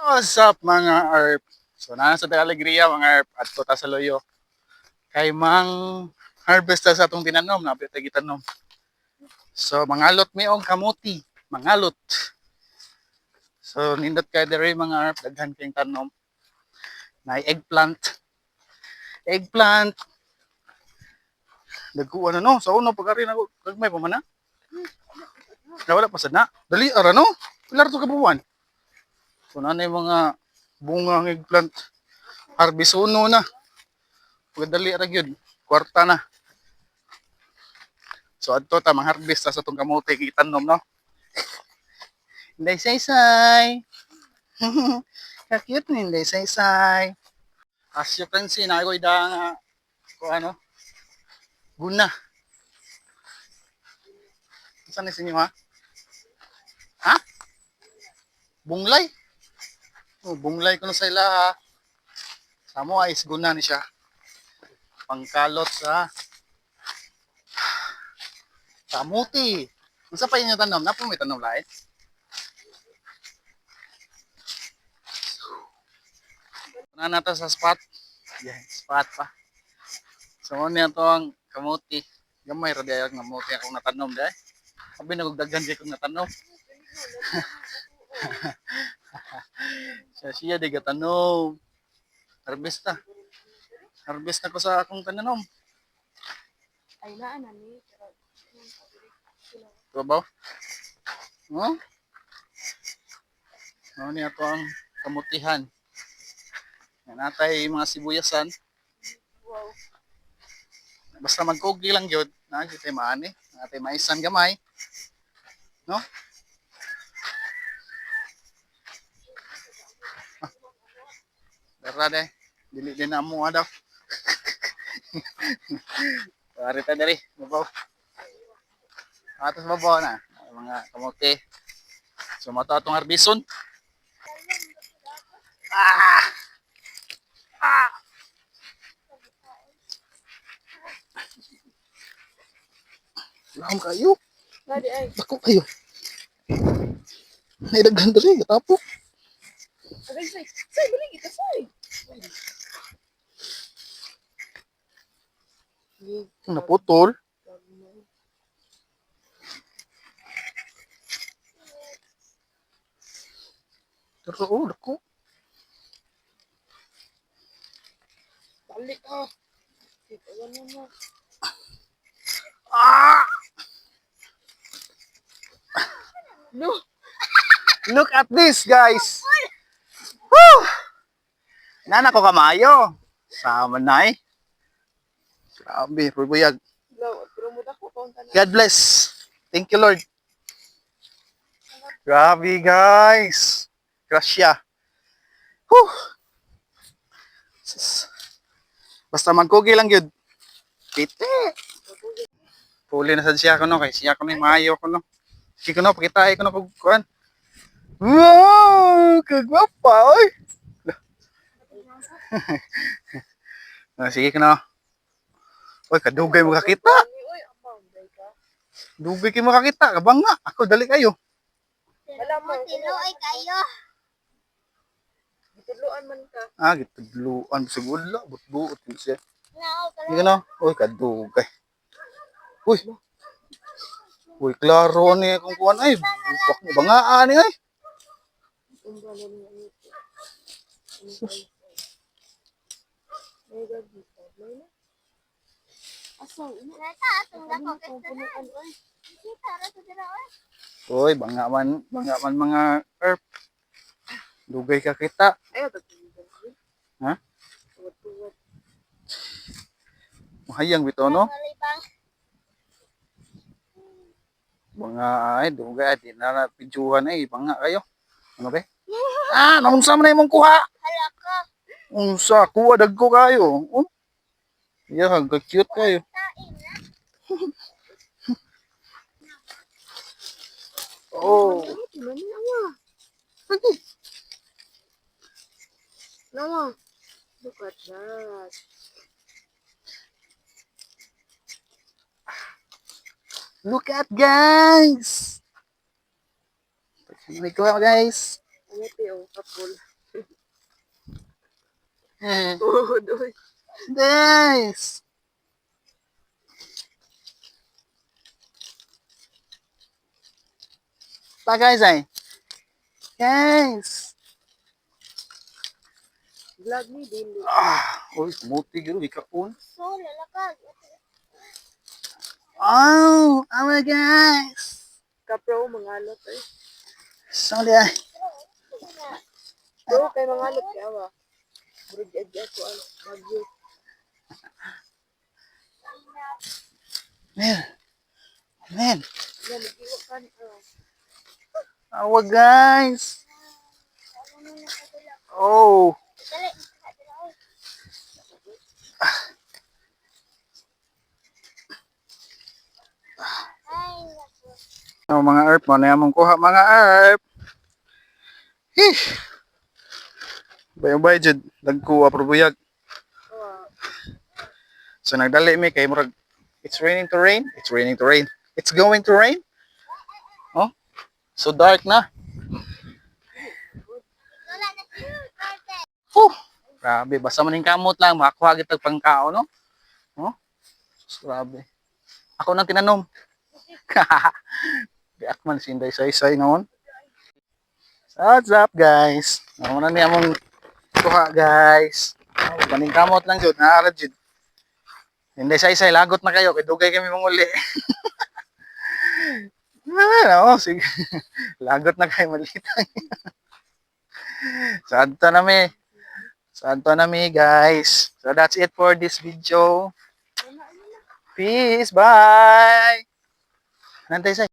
What's up mga ARP? So na sa Alegria mga ARP at tuta sa loyo. Kay mang harvest sa atong tinanom, na ta gitanom. So mangalot mi og kamuti, mangalot. So nindot kay diri mga ARP daghan kayong tanom. Na eggplant. Eggplant. Dagko ano no, sa uno pagari na may pa man na. Nawala pa sad na. Dali ara no. Pilar to kabuwan. So na yung mga bunga ng eggplant. Harvest uno na. Pagdali ra gyud. Kwarta na. So adto ta mang harvest sa tong kamote kitanom no. Inday say-say. Ka-cute ni Inday say-say. As you can see, na ko ida nga ko ano guna. Saan ni sinyo ha? Ha? Bunglay? Oh, bunglay ko na sa ila ha. Samo ay isguna ni siya. Pangkalot sa kamuti. Unsa pa inyo tanom? Napo may tanom lain? Na nata sa spot. Yeah, spot pa. So niya to ang kamuti. Gamay ra diay ang kamuti akong natanom dai. Sabi na kog daghan kay kong natanom. siya siya di gatanom. Harvest na. Harvest na ko sa akong tananom. Ay na ana ni ba? No? Ano niya to ang kamutihan. Natay mga sibuyasan. wow. Basta magkugi lang yun. Na, kita maani. Natay maisan gamay. No? Dara de. Dili din na mo daw. Pare ta dali. Babaw. Atas babaw na. Mga kamote. So mata atong harbison. Ah! Ah! Laham kayo. Dako kayo. Naidaghan dali. Tapo. Agay say. Say bali kita say. Naputol. Pero oh, dako. Balik ah. Kita ano mo. Ah! No. Look at this, guys. Nana ko kamayo. Sama na eh. Grabe, tanan. God bless. Thank you, Lord. Grabe, guys. Gracia. Whew. Basta magkugi lang yun. Pite. Puli na sad siya ko no. Kay siya ko no maayo ko no. Sige ko no, pakita ko no. Wow! Kagwapa, oy! Ah, Sige ko no. Oy, kadugay mo kakita. Uy, ka. Dugay kayo makakita. Kabang nga. Ako, dali kayo. Wala mo Tinuoy kayo. Gituluan man ka. Ah, gitudluan. Siguro, but-buot yun siya. Ka Hindi ka na. Uy, kadugay. Uy. Uy, klaro ni kung kuhan ay. Mo. Bangaan ni ay. Umbra na niya ni. May na. Asaw, ina. Nata atong dako kastanan. Kita ra sa dira oy. Uy, banga man. Banga man mga herb. Dugay ka kita. Ayaw ta. Ha? Mahayang bito, no? Mga ay, dugay. Di na napidjuhan ay. Banga kayo. Ano ba? Ah, naunsa mo na imong kuha. Hala. Unsa, kuha dagko kayo. Oh. Yeah, cute kayo. Oh. Ano? Nawa. Look at that. Look at guys. May kuha guys. Umuti oh, kapul. Eh, Oo, doy. Guys! Pa guys ay. Guys! Vlog ni dili. Ah, uy, muti giro ikaon. So, lalakag. Oh, oh my guys. Kapro, mangalot eh. Sorry ay. Bro, kay mangalot kay awa. Bro, dyan ko ano, bagyo. Ni, ah. Awa guys. Oh. Oh, mga herb, mo na mong kuha mga herb. Hih. Bayang bay jud dagko aprobuyag. So nagdali mi kay murag it's raining to rain, it's raining to rain. It's going to rain. Oh. So dark na. Huh. Grabe, basta maning kamot lang makakuha gitag pangkao no. Oh. Grabe. Ako nang tinanom. Biak man si Inday Saysay noon. What's up guys? Ako na niya mong kuha guys. Oh, kamot lang jud, naara jud. Inday Saysay, lagot na kayo, kay dugay kami manguli. Oo, sige. Lagot na kayo, malitang. Santo na mi. Santo na mi, guys. So that's it for this video. Peace. Bye. Nantay say.